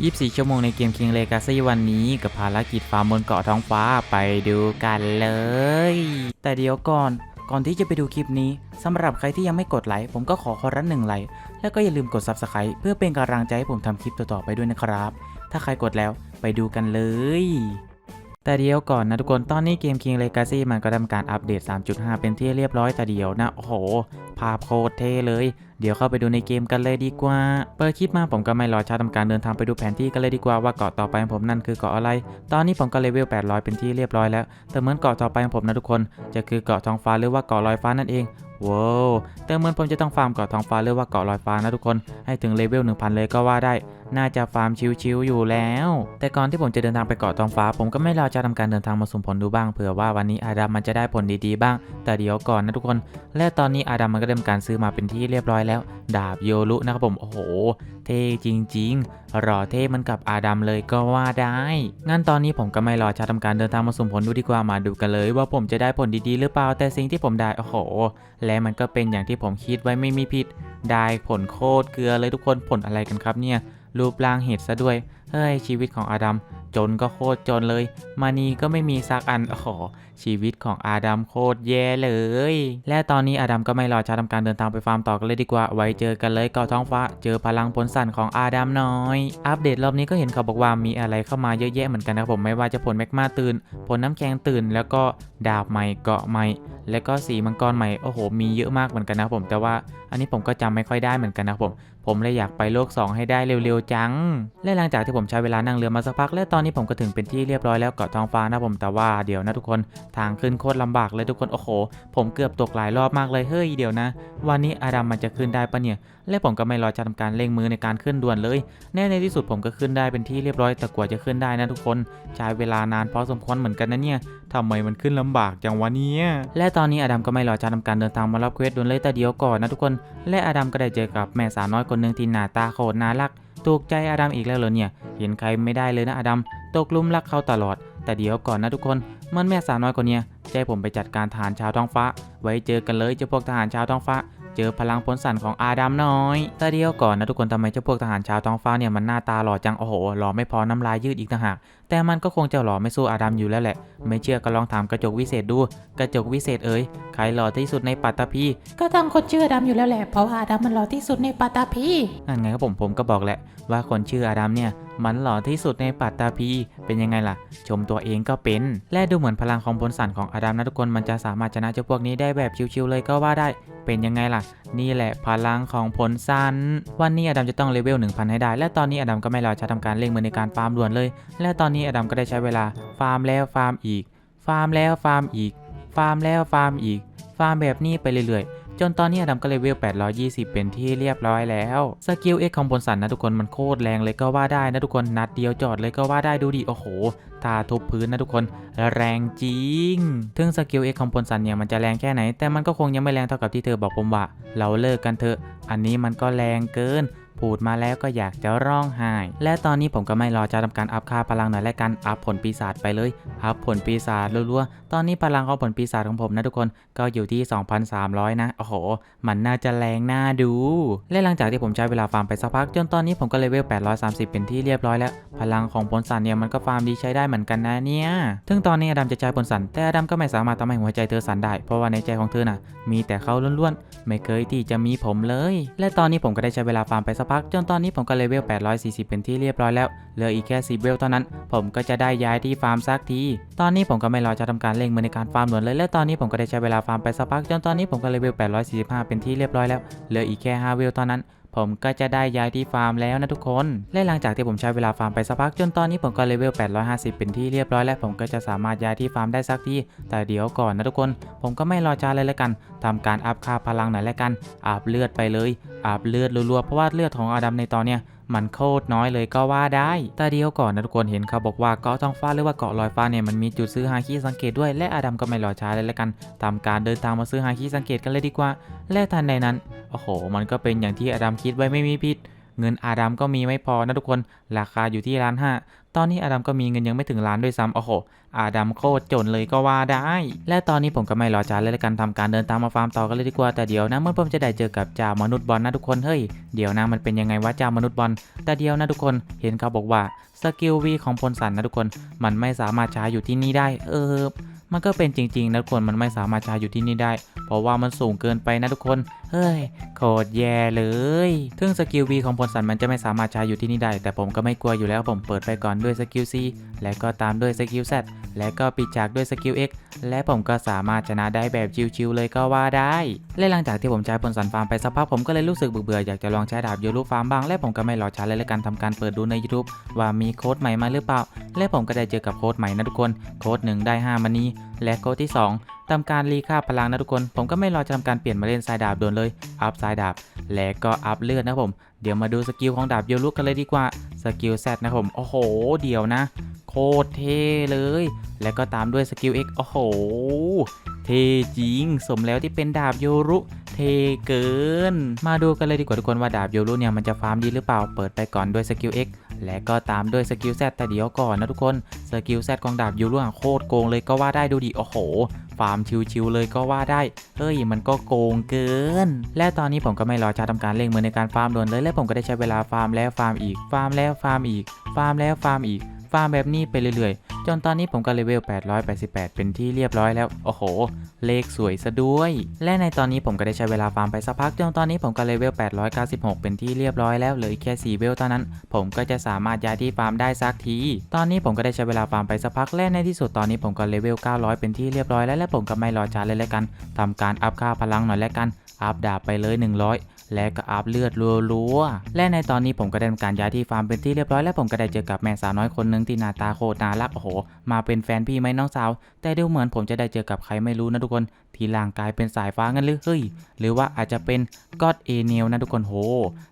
24 ชั่วโมงในเกม King Legacy วันนี้กับภารกิจฟาร์มบนเกาะท้องฟ้าไปดูกันเลย แต่เดี๋ยวก่อนก่อนที่จะไปดูคลิปนี้สำหรับใครที่ยังไม่กดไลค์ผมก็ขอขอรับหนึ่งไลค์แล้วก็อย่าลืมกด Subscribe เพื่อเป็นกำลังใจให้ผมทำคลิปต่อๆไปด้วยนะครับ ถ้าใครกดแล้วไปดูกันเลย แต่เดียวก่อนนะทุกคนตอนนี้เกม King Legacy มันก็ทำการอัปเดต 3.5 เป็นที่เรียบร้อยแต่เดียวนะ โอ้โห ภาพโคตรเท่เลย เดี๋ยวเข้าไปดูในเกมกันเลยดีกว่า เปิดคลิปมาผมก็ไม่รอช้าทำการเดินทางไปดูแผนที่กันเลยดีกว่าว่าเกาะต่อไปของผมนั่นคือเกาะอะไร ตอนนี้ผมก็เลเวล 800 เป็นที่เรียบร้อยแล้ว แต่เหมือนเกาะต่อไปของผมนะทุกคน จะคือเกาะทองฟ้าหรือว่าเกาะลอยฟ้านั่นเองว้าวแต่เหมือนผมจะต้องฟาร์มเกาะทองฟ้าหรือว่าเกาะลอยฟ้านะทุกคน ให้ถึงเลเวล 1000 เลยก็ว่าได้ น่าจะฟาร์มชิวๆอยู่แล้ว แต่ก่อนที่ผมจะเดินทางไปเกาะทองฟ้า ผมก็ไม่รอจะทำการเดินทางมาสุ่มผลดูบ้างเผื่อว่าวันนี้อาดัมมันจะได้ผลดีๆบ้าง แต่เดี๋ยวก่อนนะทุกคน และตอนนี้อาดัมมันก็เริ่มการซื้อมาเป็นที่เรียบร้อยแล้ว ดาบโยรุนะครับผมโอ้โห เท่จริงๆหล่อเท่มันกับอาดัมเลยก็ว่าได้งั้นตอนนี้ผมก็ไม่รอช้าทำการเดินทางมาสุ่มผลดูดีกว่ามาดูกันเลย ว่าผมจะได้ผลดีๆ หรือเปล่าแต่สิ่งที่ผมได้โอ้โห และมันก็เป็นอย่างที่ผมคิดไว้ไม่มีผิดได้ผลโคตรเกลือเลยทุกคนผลอะไรกันครับเนี่ย รูปร่างเห็ดซะด้วย เฮ้ยชีวิตของอาดัมจนก็โคตรจนเลย มานีก็ไม่มีสักอันโอ้โหชีวิตของอาดัมโคตรแย่เลย และตอนนี้อาดัมก็ไม่รอช้าทำการเดินทางไปฟาร์มต่อกันเลยดีกว่า ไว้เจอกันเลยเกาะท้องฟ้า เจอพลังพลสั่นของอาดัมน้อย อัปเดตรอบนี้ก็เห็นเขาบอกว่ามีอะไรเข้ามาเยอะแยะเหมือนกันนะผมไม่ว่าจะผลแมกมาตื่น ผลน้ำแข็งตื่น แล้วก็ดาบใหม่เกาะใหม่ แล้วก็สีมังกรใหม่โอ้โห มีเยอะมากเหมือนกันนะผม แต่ว่าอันนี้ผมก็จำไม่ค่อยได้เหมือนกันนะผม ผมเลยอยากไปโลก 2 ให้ได้เร็วๆจังและหลังจากที่ผมผมใช้เวลานั่งเรือมาสักพักและตอนนี้ผมก็ถึงเป็นที่เรียบร้อยแล้วเกาะทองฟ้านะผมแต่ว่าเดี๋ยวนะทุกคนทางขึ้นโคตรลำบากเลยทุกคนโอ้โห ผมเกือบตกหลายรอบมากเลยเฮ้ยเดี๋ยวนะ วันนี้อาดัมมันจะขึ้นได้ปะเนี่ย และผมก็ไม่รอจะทำการเร่งมือในการขึ้นด่วนเลย แน่ในที่สุดผมก็ขึ้นได้เป็นที่เรียบร้อยแต่กว่าจะขึ้นได้นะทุกคนใช้เวลานานพอสมควรเหมือนกันนะเนี่ยทำไมมันขึ้นลำบากจังวะเนี่ยและตอนนี้อาดัมก็ไม่รอจะทำการเดินทางมารับเควสด่วนเลยแต่เดียวก่อนนะทุกคน และอาดัมก็ได้เจอกับแม่สาวน้อยคนหนึ่งที่หน้าตาโคตรน่ารัก ถูกใจอาดัมอีกแล้วเหรอเนี่ย เห็นใครไม่ได้เลยนะอาดัม ตกลุมรักเขาตลอด แต่เดี๋ยวก่อนนะทุกคน มันแม่สาวน้อยคนเนี้ยจะให้ผมไปจัดการทหารชาวท้องฟ้า ไว้เจอกันเลยเจ้าพวกทหารชาวท้องฟ้า เจอพลังพลสั่นของอาดัมน้อย แต่เดียวก่อนนะทุกคนทำไมเจ้าพวกทหารชาวท้องฟ้าเนี่ยมันหน้าตาหล่อจัง โอ้โห หล่อไม่พอน้ำลายยืดอีกต่างหาก แต่มันก็คงจะหล่อไม่สู้อาดัมอยู่แล้วแหละ ไม่เชื่อก็ลองถามกระจกวิเศษดู กระจกวิเศษเอ๋ย ใครหล่อที่สุดในปัตตภีก็ต้องคนชื่อดำอยู่แล้วแหละ เพราะว่าดำมันหล่อที่สุดในปัตตภีนั่นไงครับผม ผมก็บอกแหละว่าคนชื่ออาดัมเนี่ยมันหล่อที่สุดในปัตตภีเป็นยังไงล่ะ ชมตัวเองก็เป็น และดูเหมือนพลังของพลสันของอาดัมนะทุกคนมันจะสามารถชนะเจ้าพวกนี้ได้แบบชิวๆเลยก็ว่าได้ เป็นยังไงล่ะ นี่แหละพลังของผลสันวันนี้อดัมจะต้องเลเวล1000 ให้ได้ และตอนนี้อดัมก็ไม่รอจะทำการเร่งมือในการฟาร์มด่วนเลย และตอนนี้อดัมก็ได้ใช้เวลาฟาร์มแล้วฟาร์มอีก ฟาร์มแล้วฟาร์มอีก ฟาร์มแล้วฟาร์มอีก ฟาร์มแบบนี้ไปเรื่อยๆ จนตอนนี้อดัมก็เลเวล 820 เป็นที่เรียบร้อยแล้ว สกิลเอ็กของพลสันนะทุกคนมันโคตรแรงเลยก็ว่าได้นะทุกคนนัดเดียวจอดเลยก็ว่าได้ดูดิโอ้โหตาทุบพื้นนะทุกคนแรงจริง ถึงสกิลเอ็กของพลสันเนี่ยมันจะแรงแค่ไหน แต่มันก็คงยังไม่แรงเท่ากับที่เธอบอกผมว่า เราเลิกกันเถอะ อันนี้มันก็แรงเกิน พูดมาแล้วก็อยากจะร้องไห้ และตอนนี้ผมก็ไม่รอจะทำการอัพค่าพลังหน่อยและกันอัพผลปีศาจไปเลย อัพผลปีศาจรัวๆ ตอนนี้พลังของผลปีศาจของผมนะทุกคนก็อยู่ที่ 2,300 นะ โอ้โห มันน่าจะแรงน่าดู และหลังจากที่ผมใช้เวลาฟาร์มไปสักพัก จนตอนนี้ผมก็เลเวล 830 เป็นที่เรียบร้อยแล้ว พลังของผลสันเนี่ยมันก็ฟาร์มดีใช้ได้เหมือนกันนะเนี่ยถึงตอนนี้อดัมจะใช้ผลสันแต่อดัมก็ไม่สามารถทำให้หัวใจเธอสันได้ เพราะว่าในใจของเธอน่ะมีแต่เขาล้วนๆ ไม่เคยที่จะมีผมเลย และตอนนี้ผมก็ได้ใช้เวลาฟาร์มไปสักพักจนตอนนี้ผมก็เลเวล 840 เป็นที่เรียบร้อยแล้ว เหลืออีกแค่ 10 เวลเท่านั้น ผมก็จะได้ย้ายที่ฟาร์มสักที ตอนนี้ผมก็ไม่รอจะทำการเร่งมือในการฟาร์มหนวนเลย และตอนนี้ผมก็ได้ใช้เวลาฟาร์มไปสักพัก จนตอนนี้ผมก็เลเวล 845 เป็นที่เรียบร้อยแล้ว เหลืออีกแค่ 5 เวลเท่านั้นผมก็จะได้ย้ายที่ฟาร์มแล้วนะทุกคน และหลังจากที่ผมใช้เวลาฟาร์มไปสักพักจนตอนนี้ผมก็เลเวล 850 เป็นที่เรียบร้อยและผมก็จะสามารถย้ายที่ฟาร์มได้สักทีแต่เดี๋ยวก่อนนะทุกคน ผมก็ไม่รอช้าเลยละกันทำการอัพค่าพลังหน่อยละกันอัพเลือดไปเลยอัพเลือดรัวๆเพราะว่าเลือดของอาดัมในตอนเนี้ย มันโคตรน้อยเลยก็ว่าได้ แต่เดียวก่อนนะทุกคนเห็นเขาบอกว่าเกาะท้องฟ้าหรือว่าเกาะลอยฟ้าเนี่ยมันมีจุดซื้อฮาคิสังเกตด้วยและอาดัมก็ไม่รอช้าเลยละกันทำการเดินทางมาซื้อฮาคิสังเกตกันเลยดีกว่า และทันใดนั้นโอ้โห มันก็เป็นอย่างที่อาดัมคิดไว้ไม่มีผิดเงินอาดัมก็มีไม่พอนะทุกคน ราคาอยู่ที่ล้านห้า ตอนนี้อาดัมก็มีเงินยังไม่ถึงล้านด้วยซ้ำโอ้โห อาดัมโคตรจนเลยก็ว่าได้ และตอนนี้ผมก็ไม่รอช้าเลยละกันทำการเดินตามมาฟาร์มต่อกันเลยดีกว่า แต่เดี๋ยวนะเมื่อผมจะได้เจอกับจ่ามนุษย์บอลนะทุกคน เฮ้ย เดี๋ยวนะมันเป็นยังไงวะจ่ามนุษย์บอล แต่เดี๋ยวนะทุกคน เห็นเขาบอกว่าสกิลวีของพลสันนะทุกคน มันไม่สามารถใช้อยู่ที่นี่ได้ เออ มันก็เป็นจริงๆนะทุกคน มันไม่สามารถใช้อยู่ที่นี่ได้ เพราะว่ามันสูงเกินไปนะทุกคน เฮ้ยโคตรแย่เลยถึงสกิล V ของพลสันมันจะไม่สามารถใช้อยู่ที่นี่ได้ แต่ผมก็ไม่กลัวอยู่แล้วผมเปิดไปก่อนด้วยสกิล C และก็ตามด้วยสกิล Z และก็ปิดจากด้วยสกิล X และผมก็สามารถชนะได้แบบชิวๆเลยก็ว่าได้ และหลังจากที่ผมใช้พลสันฟาร์มไปสักพักผมก็เลยรู้สึกเบื่อๆอยากจะลองใช้ดาบยูรูฟาร์มบ้าง และผมก็ไม่รอช้าเลยละกันทำการเปิดดูใน YouTube ว่ามีโค้ดใหม่มาหรือเปล่า และผมก็ได้เจอกับโค้ดใหม่นะทุกคน โค้ดหนึ่งได้5มันนี้ และโค้ดที่ 2ทำการรีค่าพลังนะทุกคน ผมก็ไม่รอจะทำการเปลี่ยนมาเล่นสายดาบโดนเลย อัพสายดาบ และก็อัพเลือดนะผม เดี๋ยวมาดูสกิลของดาบโยลุกันเลยดีกว่า สกิล Z นะผม โอ้โห เดี๋ยวนะ โคตรเท่เลย และก็ตามด้วยสกิล X โอ้โห เท่จริง สมแล้วที่เป็นดาบโยรุเทเกิน มาดูกันเลยดีกว่าทุกคนว่าดาบโยรุเนี่ยมันจะฟาร์มดีหรือเปล่า เปิดไปก่อนด้วยสกิล X และก็ตามด้วยสกิลแซดแต่เดี๋ยวก่อนนะทุกคนสกิลแซดกองดาบโยรุอะโคตรโกงเลยก็ว่าได้ดูดิโอ้โหฟาร์มชิวๆเลยก็ว่าได้ เฮ้ยมันก็โกงเกิน และตอนนี้ผมก็ไม่รอช้าทำการเล่งมือในการฟาร์มด่วนเลย และผมก็ได้ใช้เวลาฟาร์มแล้วฟาร์มอีก ฟาร์มแล้วฟาร์มอีก ฟาร์มแล้วฟาร์มอีก ฟาร์มแบบนี้ไปเรื่อยๆ จนตอนนี้ผมก็เลเวล 888 เป็นที่เรียบร้อยแล้ว โอ้โห เลขสวยซะด้วย และในตอนนี้ผมก็ได้ใช้เวลาฟาร์มไปสักพัก จนตอนนี้ผมก็เลเวล 896 เป็นที่เรียบร้อยแล้วเหลือแค่4เวลเท่านั้น ผมก็จะสามารถย้ายที่ฟาร์มได้สักที ตอนนี้ผมก็ได้ใช้เวลาฟาร์มไปสักพัก และในที่สุดตอนนี้ผมก็เลเวล 900 เป็นที่เรียบร้อยแล้วและผมก็ไม่รอช้าเลยแล้วกันทำการอัพค่าพลังหน่อยแล้วกัน อัพดาบไปเลย 100 และก็อัพเลือดรัวๆ และในตอนนี้ผมก็ได้ทำการย้ายที่ฟาร์มเป็นที่เรียบร้อยและผมก็ได้เจอกับแม่สาวน้อยคนหนึ่งที่หน้าตาโคตรน่ารักโอ้โห มาเป็นแฟนพี่ไหมน้องสาว แต่ดูเหมือนผมจะได้เจอกับใครไม่รู้นะทุกคนที่ร่างกายเป็นสายฟ้างั้นหรือเฮ้ย หรือว่าอาจจะเป็นก็อดเอเนลนะทุกคนโห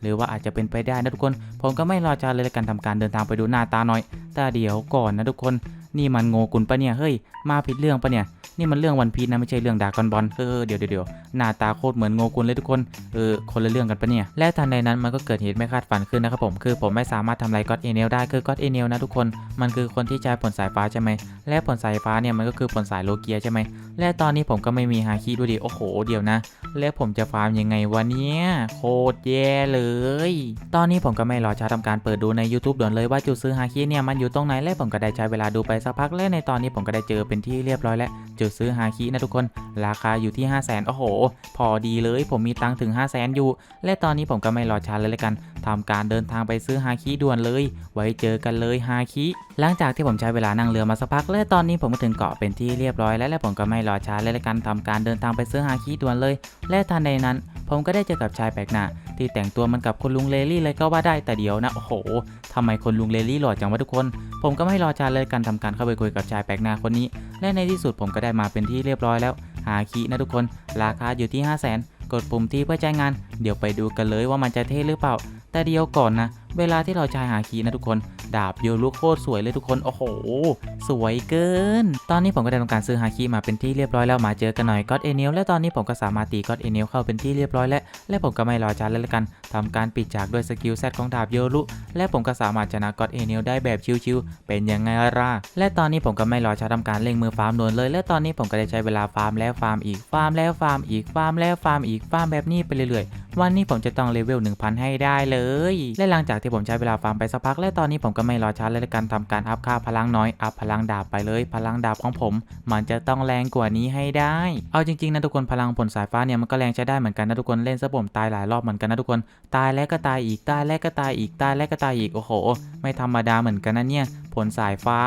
หรือว่าอาจจะเป็นไปได้นะทุกคน ผมก็ไม่รอช้าเลยละกันทำการเดินทางไปดูหน้าตาหน่อยแต่เดี๋ยวก่อนนะทุกคน นี่มันโงกุลปะเนี่ย เฮ้ย มาผิดเรื่องปะเนี่ย นี่มันเรื่องวันพีชนะไม่ใช่เรื่องดากอนบอลเออเดี๋ยวเดี๋ยวเดี๋ยวหน้าตาโคตรเหมือนโงกุลเลยทุกคน เออ คนละเรื่องกันปะเนี่ย และทันใดนั้นมันก็เกิดเหตุไม่คาดฝันขึ้นนะครับผม คือผมไม่สามารถทำลายก็อดเอเนลได้ คือก็อดเอเนลนะทุกคน มันคือคนที่ใช้ผลสายฟ้าใช่ไหม และผลสายฟ้าเนี่ยมันก็คือผลสายโลเกียใช่ไหม และตอนนี้ผมก็ไม่มีฮาคิดูดิ โอ้โห เดี๋ยวนะ แล้วผมจะฟาร์มยังไงวะเนี่ยโคตรแย่เลย ตอนนี้ผมก็ไม่รอช้าทำการเปิดดูใน YouTube ด่วนเลยว่าจุดซื้อฮาคิเนี่ยมันอยู่ตรงไหน และผมก็ได้ใช้เวลาดูไปสักพักและในตอนนี้ผมก็ได้เจอเป็นที่เรียบร้อยแล้ว จุดซื้อฮาคินะทุกคน ราคาอยู่ที่ 5 0 0 0 0นโอ้โห พอดีเลยผมมีตังถึง 5 0 0 0 0นอยู่ และตอนนี้ผมก็ไม่รอช้าเลยละกันทำการเดินทางไปซื้อฮาคิด่วนเลย ไว้เจอกันเลยฮาคิหลังจากที่ผมใช้เวลานั่งเรือมาสักพัก และตอนนี้ผมก็ถึงเกาะเป็นที่เรียบร้อยแล้วและผมก็ไม่รอช้าเลยละกันทำการเดินทางไปซื้อฮาคิด่วนเลย และทันใดนั้น ผมก็ได้เจอกับชายแปลกหน้าที่แต่งตัวเหมันกับคุณลุงเลลี่เลยก็ว่าได้แต่เดี๋ยวนะโอ้โหทำไมคนลุงเลลี่หล่อจังวะทุกคน ผมก็ไม่รอช้าเลยกันทำการเข้าไปคุยกับชายแปลกหน้าคนนี้ และในที่สุดผมก็ได้มาเป็นที่เรียบร้อยแล้ว หาคีนะทุกคน ราคาอยู่ที่ 5 0 0 0 0นกดปุ่มที่เพื่อจ่ายงาน เดี๋ยวไปดูกันเลยว่ามันจะเท่หรือเปล่า แต่เดียวก่อนนะ เวลาที่เราใช้หาคีนะทุกคน ดาบโยลุโคตรสวยเลยทุกคน โอ้โห สวยเกิน ตอนนี้ผมก็ได้ทำการซื้อฮาคิมาเป็นที่เรียบร้อยแล้วมาเจอกันหน่อยก็อดเอเนลและตอนนี้ผมก็สามารถตีก็อดเอเนลเข้าเป็นที่เรียบร้อยแล้วและผมก็ไม่รอช้าแล้วละกันทำการปิดจากด้วยสกิลแซดของดาบโยรุและผมก็สามารถชนะก็อดเอเนลได้แบบชิวๆเป็นยังไงล่ะและตอนนี้ผมก็ไม่รอช้าทำการเร่งมือฟาร์มด่วนเลย และตอนนี้ผมก็ได้ใช้เวลาฟาร์มแล้วฟาร์มอีกฟาร์มแล้วฟาร์มอีกฟาร์มแล้วฟาร์มอีกฟาร์มแบบนี้ไปเรื่อยๆ วันนี้ผมจะต้องเลเวล1000 ให้ได้เลย และหลังจากที่ผมใช้เวลาฟาร์มไปสักพัก และตอนนี้ผมก็ไม่รอช้าเลยละกันทำการอัพค่าพลังน้อย อัพพลังดาบไปเลย พลังดาบของผม มันจะต้องแรงกว่านี้ให้ได้ เอาจริงๆนะทุกคนพลังผลสายฟ้าเนี่ยมันก็แรงใช้ได้เหมือนกันนะทุกคนเล่นซะผมตายหลายรอบเหมือนกันนะทุกคน ตายแล้วก็ตายอีกตายแล้วก็ตายอีกตายแล้วก็ตายอีกโอ้โห ไม่ธรรมดาเหมือนกันนะเนี่ย ผลสายฟ้า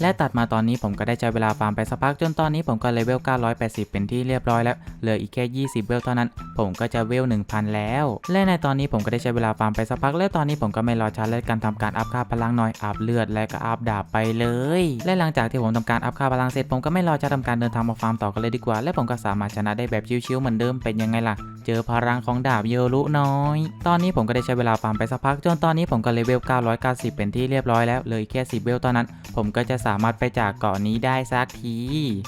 และตัดมาตอนนี้ผมก็ได้ใช้เวลาฟาร์มไปสักพักจนตอนนี้ผมก็เลเวล 980 เป็นที่เรียบร้อยแล้ว เหลืออีกแค่ 20 เวลเท่านั้น ผมก็จะเวล 1000 แล้ว และในตอนนี้ผมก็ได้ใช้เวลาฟาร์มไปสักพัก และตอนนี้ผมก็ไม่รอช้าเลยการทำการอัพค่าพลังหน่อยอัพเลือดและก็อัพดาบไปเลย และหลังจากที่ผมทำการอัพค่าพลังเสร็จผมก็ไม่รอจะทำการเดินทางมาฟาร์มต่อกันเลยดีกว่า และผมก็สามารถชนะได้แบบชิวๆเหมือนเดิมเป็นยังไงล่ะ เจอพลังของดาบเยรุน้อย ตอนนี้ผมก็ได้ใช้เวลาฟาร์มไปสักพักจนตอนนี้ผมก็เลเวล 990 เป็นที่เรียบร้อยแล้วเลยแค่ 10เวลตอนนั้น ผมก็จะสามารถไปจากเกาะนี้ได้สักที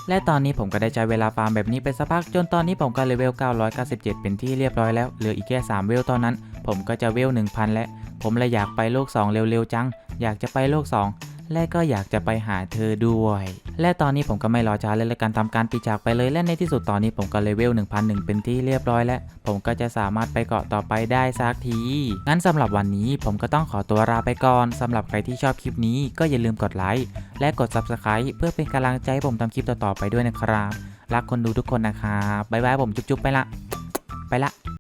และตอนนี้ผมก็ได้ใช้เวลาฟาร์มแบบนี้ไปสักพัก จนตอนนี้ผมก็เลเวล 997 เป็นที่เรียบร้อยแล้ว เหลืออีกแค่ 3 เวลตอนนั้นผผมก็จะเวล 1,000 แล้ว ผมเลยอยากไปโลก 2 เร็วๆจัง อยากจะไปโลก 2 และก็อยากจะไปหาเธอด้วย และตอนนี้ผมก็ไม่รอช้าเลยและกันทำการปีจากไปเลยและในที่สุดตอนนี้ผมก็เลเวล1,001 เป็นที่เรียบร้อยแล้ว ผมก็จะสามารถไปเกาะต่อไปได้สักทีงั้นสำหรับวันนี้ผมก็ต้องขอตัวลาไปก่อนสำหรับใครที่ชอบคลิปนี้ก็อย่าลืมกดไลค์และกด Subscribe เพื่อเป็นกำลังใจให้ผมทำคลิปต่อๆไปด้วยนะครับรักคนดูทุกคนนะครับบ๊ายบายผมจุ๊บๆไปละ ไปละ